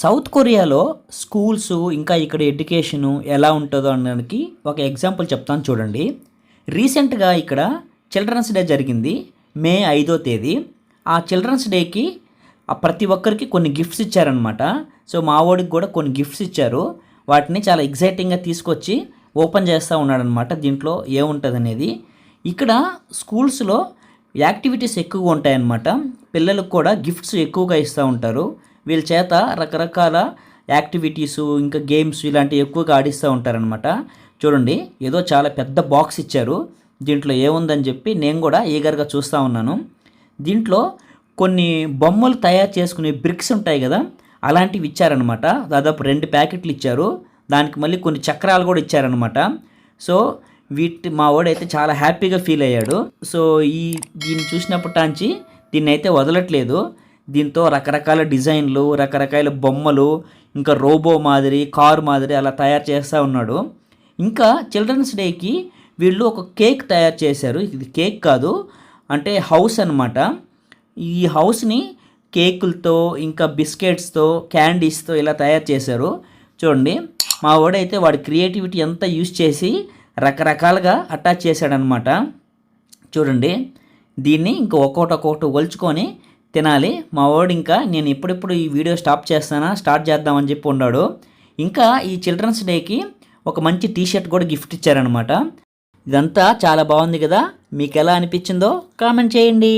South కొరియాలో schools ఇంకా ఇక్కడ ఎడ్యుకేషను ఎలా ఉంటుందో అనడానికి ఒక ఎగ్జాంపుల్ చెప్తాను చూడండి. రీసెంట్గా ఇక్కడ చిల్డ్రన్స్ డే జరిగింది మే ఐదో తేదీ. ఆ చిల్డ్రన్స్ డేకి ప్రతి ఒక్కరికి కొన్ని గిఫ్ట్స్ ఇచ్చారనమాట సో మా వాడికి కూడా కొన్ని గిఫ్ట్స్ ఇచ్చారు. వాటిని చాలా ఎగ్జైటింగ్గా తీసుకొచ్చి ఓపెన్ చేస్తూ ఉన్నాడనమాట దీంట్లో ఏముంటుంది అనేది ఇక్కడ స్కూల్స్లో యాక్టివిటీస్ ఎక్కువగా ఉంటాయన్నమాట. పిల్లలకు కూడా గిఫ్ట్స్ ఎక్కువగా ఇస్తూ ఉంటారు. వీళ్ళ చేత రకరకాల యాక్టివిటీస్ ఇంకా గేమ్స్ ఇలాంటివి ఎక్కువగా ఆడిస్తూ ఉంటారనమాట చూడండి ఏదో చాలా పెద్ద బాక్స్ ఇచ్చారు. దీంట్లో ఏముందని చెప్పి నేను కూడా ఈగర్గా చూస్తూ ఉన్నాను. దీంట్లో కొన్ని బొమ్మలు తయారు చేసుకునే బ్రిక్స్ ఉంటాయి కదా అలాంటివి ఇచ్చారనమాట దాదాపు రెండు ప్యాకెట్లు ఇచ్చారు. దానికి మళ్ళీ కొన్ని చక్రాలు కూడా ఇచ్చారనమాట సో వీటి మా వాడైతే చాలా హ్యాపీగా ఫీల్ అయ్యాడు. సో ఈ దీన్ని చూసినప్పటాంచి దీన్ని అయితే వదలట్లేదు. దీంతో రకరకాల డిజైన్లు రకరకాల బొమ్మలు ఇంకా రోబో మాదిరి కారు మాదిరి అలా తయారు చేస్తూ ఉన్నాడు. ఇంకా చిల్డ్రన్స్ డేకి వీళ్ళు ఒక కేక్ తయారు చేశారు. ఇది కేక్ కాదు అంటే హౌస్ అన్నమాట. ఈ హౌస్ని కేకులతో ఇంకా బిస్కెట్స్తో క్యాండీస్తో ఇలా తయారు చేశారు. చూడండి మా వాడైతే వాడి క్రియేటివిటీ అంతా యూజ్ చేసి రకరకాలుగా అటాచ్ చేశాడనమాట చూడండి దీన్ని ఇంకా ఒక్కొక్కటి ఒక్కొక్కటి ఒలుచుకొని తినాలి. మా వాడు ఇంకా నేను ఎప్పుడెప్పుడు ఈ వీడియో స్టాప్ చేస్తానా స్టార్ట్ చేద్దామని చెప్పి ఉన్నాడు. ఇంకా ఈ చిల్డ్రన్స్ డేకి ఒక మంచి టీ షర్ట్ కూడా గిఫ్ట్ ఇచ్చారనమాట ఇదంతా చాలా బాగుంది కదా. మీకు ఎలా అనిపించిందో కామెంట్ చేయండి.